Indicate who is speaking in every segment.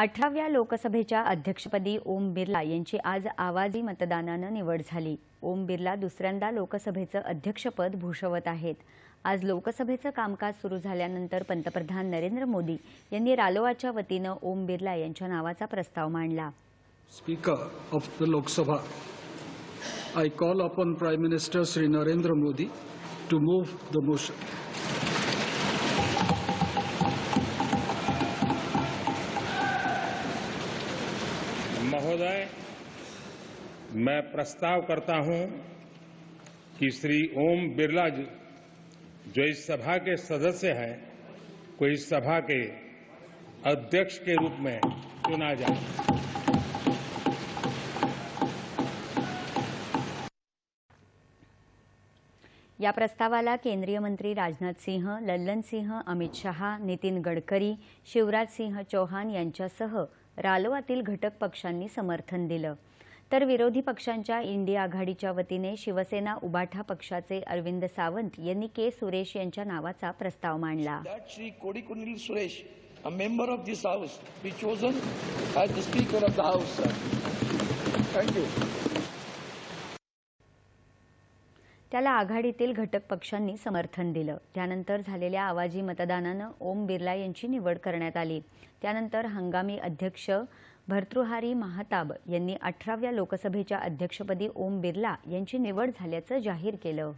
Speaker 1: अठराव्या लोकसभेच्या अध्यक्षपदी ओम बिर्ला यांची आज आवाजी मतदानानं निवड झाली. ओम बिर्ला दुसऱ्यांदा लोकसभेचं अध्यक्षपद भूषवत आहेत. आज लोकसभेचं कामकाज सुरू झाल्यानंतर पंतप्रधान नरेंद्र मोदी यांनी रालोआच्या वतीनं ओम बिर्ला यांच्या नावाचा प्रस्ताव मांडला.
Speaker 2: Speaker of the Lok Sabha I call upon prime minister Shri Narendra Modi to move the motion
Speaker 3: महोदय, मैं प्रस्ताव करता हूँ कि श्री ओम बिरला जी जो इस सभा के सदस्य हैं को इस सभा के अध्यक्ष के रूप में चुना जाए।
Speaker 1: या प्रस्तावाला केंद्रीय मंत्री राजनाथ सिंह, लल्लन सिंह, अमित शहा, नितीन गडकरी, शिवराज सिंह चौहान यांच्यासह रालोआतील घटक पक्षांनी समर्थन दिलं. तर विरोधी पक्षांच्या इंडिया आघाडीच्या वतीने शिवसेना उबाठा पक्षाचे अरविंद सावंत यांनी के. सुरेश यांच्या नावाचा प्रस्ताव मांडला.
Speaker 4: थँक्यू
Speaker 1: त्याला आघाडीतील घटक पक्षांनी समर्थन दिलं. त्यानंतर झालेल्या आवाजी मतदानानं ओम बिर्ला यांची निवड करण्यात आली. त्यानंतर हंगामी अध्यक्ष भर्तृहारी महाताब यांनी अठराव्या लोकसभेच्या अध्यक्षपदी ओम बिर्ला यांची निवड झाल्याचं जाहीर केलं.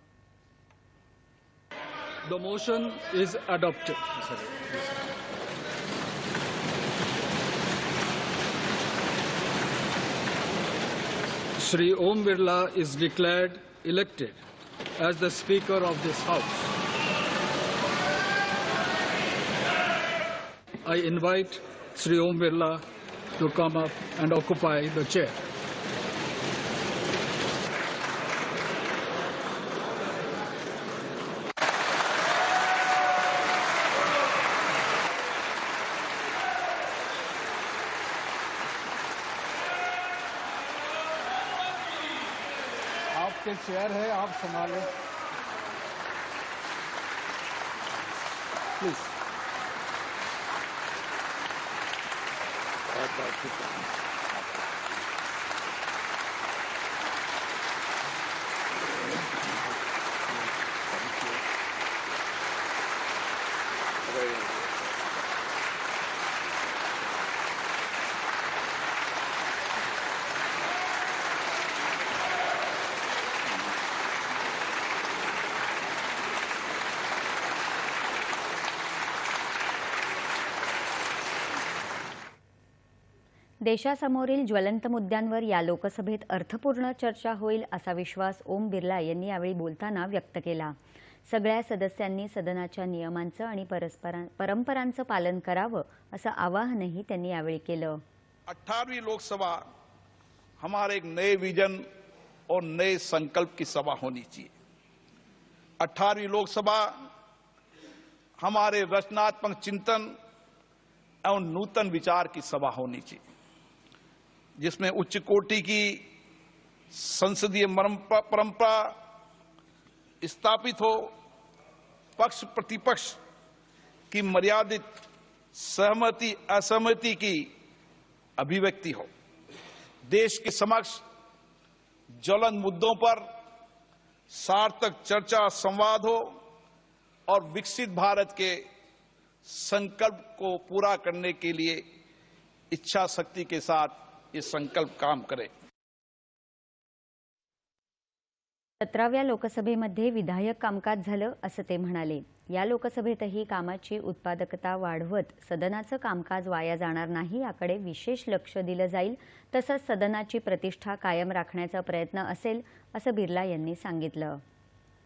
Speaker 2: The motion is adopted. Sri Om Birla is declared elected. As the Speaker of this House. I invite Sri Om Birla to come up and occupy the chair. आपके चेयर है आप संभालें। प्लीज़
Speaker 1: देशासमोरील ज्वलंत मुद्द्यांवर या लोकसभेत अर्थपूर्ण चर्चा होईल असा विश्वास ओम बिर्ला यांनी यावेळी बोलताना व्यक्त केला. सगळ्या सदस्यांनी सदनाच्या नियमांचं आणि परंपरांचं पालन करावं असं आवाहनही त्यांनी यावेळी केलं.
Speaker 4: अठारहवीं लोकसभा हमारे एक नए विजन और नए संकल्प की सभा होनी चाहिए। अठारहवीं लोकसभा हमारे रचनात्मक चिंतन एवं नूतन विचार की सभा होनी चाहिए। जिसमें उच्च कोटि की संसदीय परंपरा स्थापित हो, पक्ष प्रतिपक्ष की मर्यादित सहमति, असहमति की अभिव्यक्ति हो। देश के समक्ष ज्वलन मुद्दों पर सार्थक चर्चा, संवाद हो और विकसित भारत के संकल्प को पूरा करने के लिए इच्छा शक्ति के साथ ये संकल्प काम करे।
Speaker 1: सतराव्या लोकसभेमध्ये विधायक कामकाज झालं असं ते म्हणाले. या लोकसभेतही कामाची उत्पादकता वाढवत सदनाचं कामकाज वाया जाणार नाही याकडे विशेष लक्ष दिलं जाईल तसंच सदनाची प्रतिष्ठा कायम राखण्याचा प्रयत्न असेल असं बिर्ला यांनी सांगितलं.